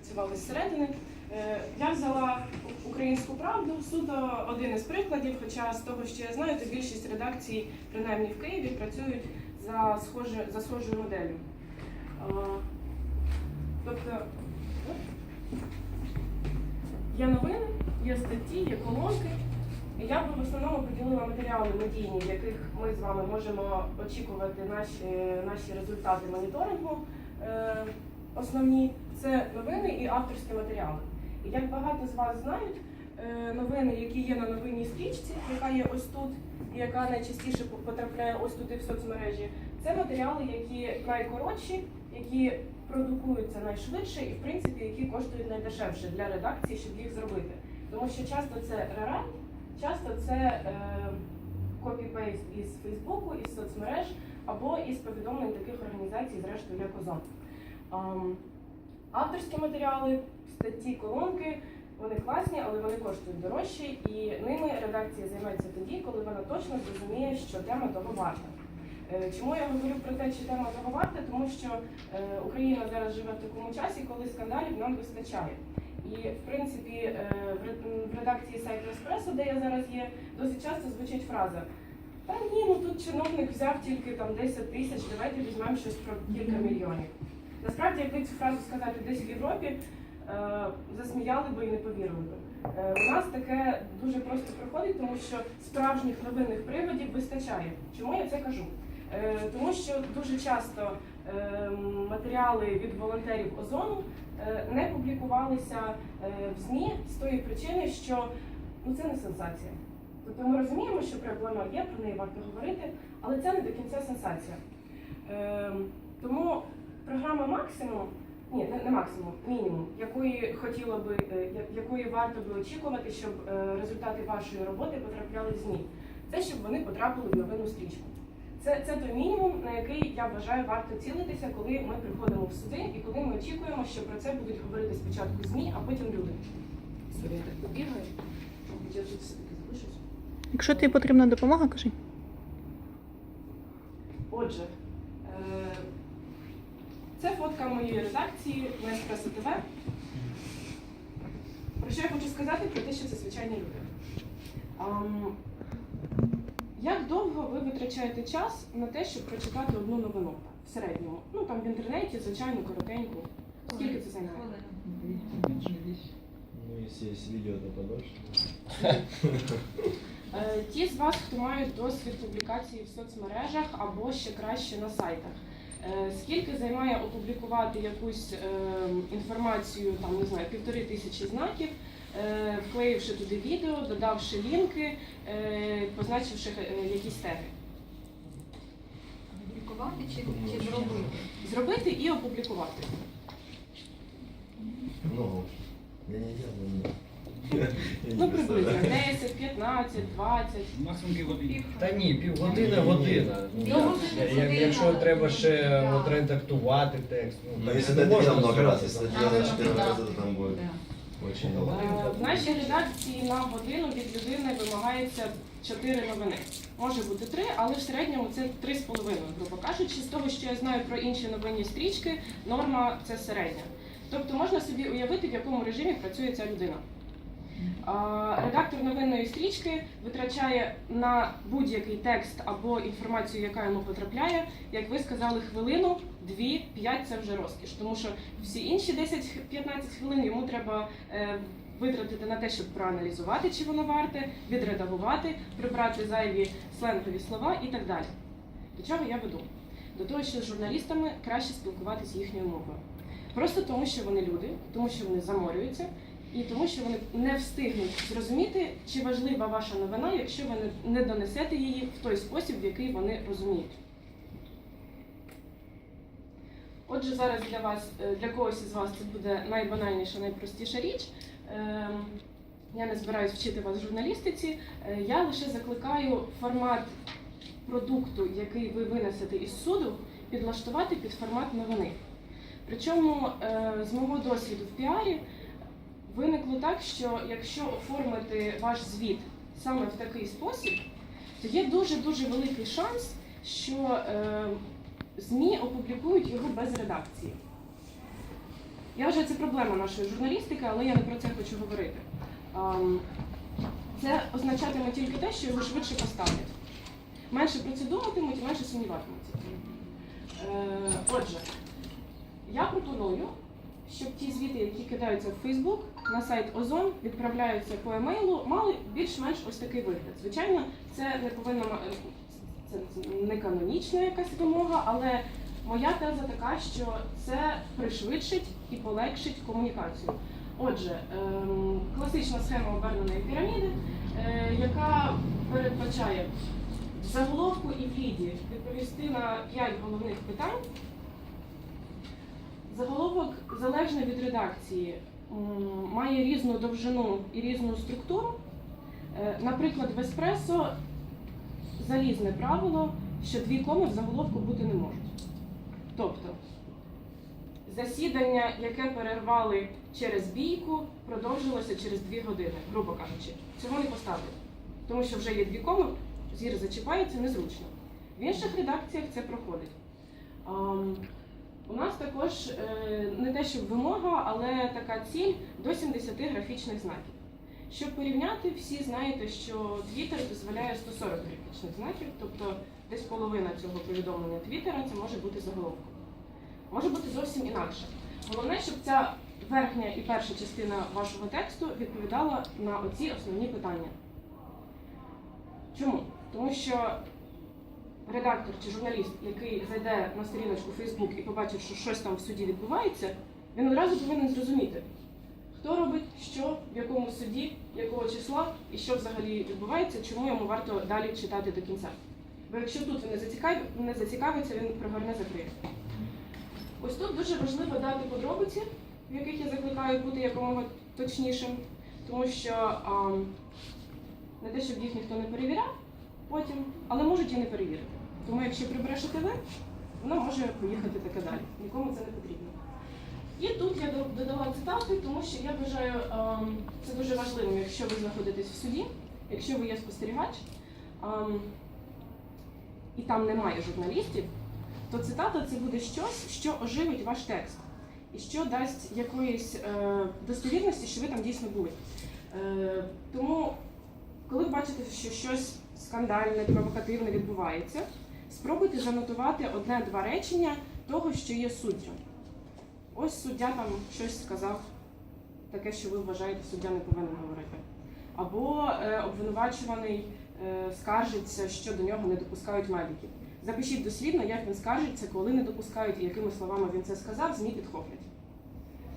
працювали зсередини. Е, Я взяла українську правду, суто один із прикладів, хоча з того, що я знаю, то більшість редакцій, принаймні в Києві, працюють за, схоже, за схожою моделлю. Е, Тобто є новини, є статті, є колонки. Я би в основному поділила матеріали медійні, яких ми з вами можемо очікувати наші, наші результати моніторингу. Основні це новини і авторські матеріали. І як багато з вас знають, е, новини, які є на новинній стрічці, яка є ось тут, і яка найчастіше потрапляє ось тут і в соцмережі, це матеріали, які найкоротші, які продукуються найшвидше і, в принципі, які коштують найдешевше для редакції, щоб їх зробити. Тому що часто це рерайт, часто це е, копі-пейст із Фейсбуку, із соцмереж або із повідомлень таких організацій, зрештою, як Озон. Авторські матеріали, статті, колонки, вони класні, але вони коштують дорожче, і ними редакція займеться тоді, коли вона точно зрозуміє, що тема того варта. Е, Чому я говорю про те, що тема того варта? Тому що е, Україна зараз живе в такому часі, коли скандалів нам вистачає. І в принципі е, в редакції сайту Еспресо, де я зараз є, досить часто звучить фраза. Та ні, ну тут чиновник взяв тільки там 10 тисяч, давайте візьмемо щось про кілька мільйонів. Насправді, якби цю фразу сказати десь в Європі, е, засміяли би і не повірили би. Е, У нас таке дуже просто проходить, тому що справжніх новинних приводів вистачає. Чому я це кажу? Е, Тому що дуже часто матеріали від волонтерів озону не публікувалися в ЗМІ з тої причини, що ну, це не сенсація. Тобто ми розуміємо, що проблема є, про неї варто говорити, але це не до кінця сенсація. Е, Тому програма максимум, ні, не, максимум, мінімум, якої хотіло би, е, якої варто би очікувати, щоб е, результати вашої роботи потрапляли в ЗМІ, це щоб вони потрапили в новинну стрічку. Це, це той мінімум, на який я вважаю варто цілитися, коли ми приходимо в суди і коли ми очікуємо, що про це будуть говорити спочатку ЗМІ, а потім люди. Сорі, я так побігаю. Я тут все-таки залишусь. Якщо тобі потрібна допомога, кажи. Отже, е, це фотка моєї редакції ТВ. Про що я хочу сказати? Про те, що це звичайні люди. Ам, Як довго ви витрачаєте час на те, щоб прочитати одну новину в середньому? Ну там в інтернеті, звичайно, коротеньку. Скільки це займає? Ну, если есть видео, то подольше. Е, Ті з вас, хто мають досвід публікації в соцмережах або ще краще на сайтах. Е, Скільки займає опублікувати якусь е, інформацію, там не знаю, півтори тисячі знаків, е, вклеївши туди відео, додавши лінки, позначивши якісь теги. Публікувати чи, чи зробити? Зробити і опублікувати. Много. Я не не Ну, приблизно представляю. 10, 15, 20. Максимум півгодини. Та ні, півгодини, година. Ну, Ну, так. година, Як- година. Якщо треба ще Да. от редактувати текст, ну, Ну, так если не это можна видно много раз, зробити. если Да, делаешь да, первый да. раз, это там будет очень долго. Е, В нашій редакції на годину від людини вимагається 4 новини. Може бути 3, але в середньому це 3,5, грубо кажучи. З того, що я знаю про інші новинні стрічки, норма це середня. Тобто можна собі уявити, в якому режимі працює ця людина. Редактор новинної стрічки витрачає на будь-який текст або інформацію, яка йому потрапляє, як ви сказали, хвилину, дві, п'ять це вже розкіш. Тому що всі інші 10-15 хвилин йому треба е, витратити на те, щоб проаналізувати, чи воно варте, відредагувати, прибрати зайві сленгові слова і так далі. До чого я веду? До того, що з журналістами краще спілкуватися їхньою мовою. Просто тому, що вони люди, тому що вони заморюються, і тому, що вони не встигнуть зрозуміти, чи важлива ваша новина, якщо ви не- не донесете її в той спосіб, в який вони розуміють. Отже, зараз для вас, е, для когось із вас це буде найбанальніша, найпростіша річ. Ем, Я не збираюсь вчити вас журналістиці. Е, Я лише закликаю формат продукту, який ви винесете із суду, підлаштувати під формат новини. Причому е, з мого досвіду в піарі виникло так, що якщо оформити ваш звіт саме в такий спосіб, то є дуже-дуже великий шанс, що е, ЗМІ опублікують його без редакції. Я вважаю, це проблема нашої журналістики, але я не про це хочу говорити. Це означатиме тільки те, що його швидше поставлять. Менше про це думатимуть і менше сумніватимуться. Е, Отже, я пропоную, щоб ті звіти, які кидаються в Фейсбук, на сайт Озон відправляються по емейлу, мали більш-менш ось такий вигляд. Звичайно, це не повинно це не канонічна якась вимога, але моя теза така, що це пришвидшить і полегшить комунікацію. Отже, ем, класична схема оберненої піраміди, е, яка передбачає заголовку і в ліді відповісти на п'ять головних питань. Заголовок залежно від редакції має різну довжину і різну структуру. Е, Наприклад, в еспресо залізне правило, що дві коми в заголовку бути не можуть. Тобто, засідання, яке перервали через бійку, продовжилося через дві години, грубо кажучи. Цього не поставлять. Тому що вже є дві коми, зір зачіпається незручно. В інших редакціях це проходить. У нас також е, не те, щоб вимога, але така ціль до 70 графічних знаків. Щоб порівняти, всі знаєте, що Twitter дозволяє 140 графічних знаків, тобто десь половина цього повідомлення Твіттера це може бути заголовком. Може бути зовсім інакше. Головне, щоб ця верхня і перша частина вашого тексту відповідала на оці основні питання. Чому? Тому що редактор чи журналіст, який зайде на сторіночку Facebook і побачить, що щось там в суді відбувається, він одразу повинен зрозуміти, хто робить що, в якому суді, якого числа і що взагалі відбувається, чому йому варто далі читати до кінця. Бо якщо тут він не зацікавиться, він прогорне закриє. Ось тут дуже важливо дати подробиці, в яких я закликаю бути якомога точнішим, тому що а, не те, щоб їх ніхто не перевіряв потім, але можуть і не перевірити. Тому якщо прибрешете ви, воно може поїхати таке далі. Нікому це не потрібно. І тут я додала цитати, тому що я вважаю ем, це дуже важливим, якщо ви знаходитесь в суді, якщо ви є спостерігач, ем, і там немає журналістів, то цитата це буде щось, що оживить ваш текст і що дасть якоїсь е, достовірності, що ви там дійсно були. Е, тому, коли ви бачите, що щось скандальне, провокативне відбувається, спробуйте занотувати одне-два речення того, що є суттю. Ось суддя там щось сказав, таке, що ви вважаєте, суддя не повинен говорити. Або е, обвинувачуваний е, скаржиться, що до нього не допускають медиків. Запишіть дослідно, як він скаржиться, коли не допускають і якими словами він це сказав, ЗМІ підхоплять.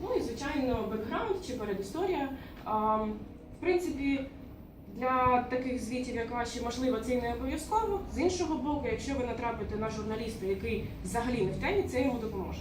Ну і звичайно, бекграунд чи передісторія. А, в принципі, для таких звітів, як ваші, можливо, це не обов'язково. З іншого боку, якщо ви натрапите на журналіста, який взагалі не в темі, це йому допоможе.